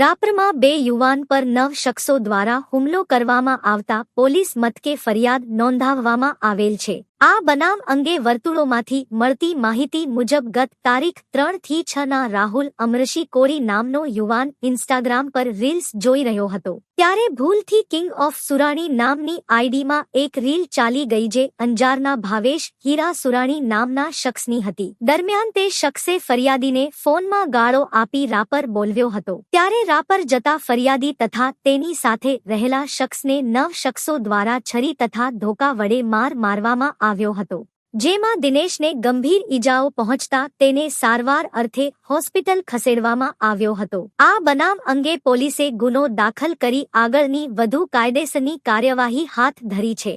રાપરમાં બે યુવાન પર નવ શખ્સો દ્વારા હુમલો કરવામાં આવતા પોલીસ મથકે ફરિયાદ નોંધાવવામાં આવેલ છે. આ બનાવ અંગે વર્તુળોમાંથી મળતી માહિતી મુજબ ગત તારીખ ત્રણથી છ ના રાહુલ અમરશી કોરી નામનો યુવાન ઇન્સ્ટાગ્રામ પર રીલ્સ જોઈ રહ્યો હતો. ત્યારે ભૂલથી કિંગ ઓફ સુરાણી નામની આઈડીમાં એક રીલ ચાલી ગઈ જે અંજારના ભાવેશ હીરા સુરાણી નામના શખ્સની હતી. દરમિયાન તે શખ્સે ફરિયાદીને ફોનમાં ગાળો આપી રાપર બોલવ્યો હતો. ત્યારે રાપર જતા ફરિયાદી તથા તેની સાથે રહેલા શખ્સને નવ શખ્સો દ્વારા છરી તથા ધોકા વડે માર મારવામાં આવ્યો હતો. જેમાં દિનેશને ગંભીર ઈજાઓ પહોંચતા તેને સારવાર અર્થે હોસ્પિટલ ખસેડવામાં આવ્યો હતો. આ બનાવ અંગે પોલીસે ગુનો દાખલ કરી આગળની વધુ કાયદેસરની કાર્યવાહી હાથ ધરી છે.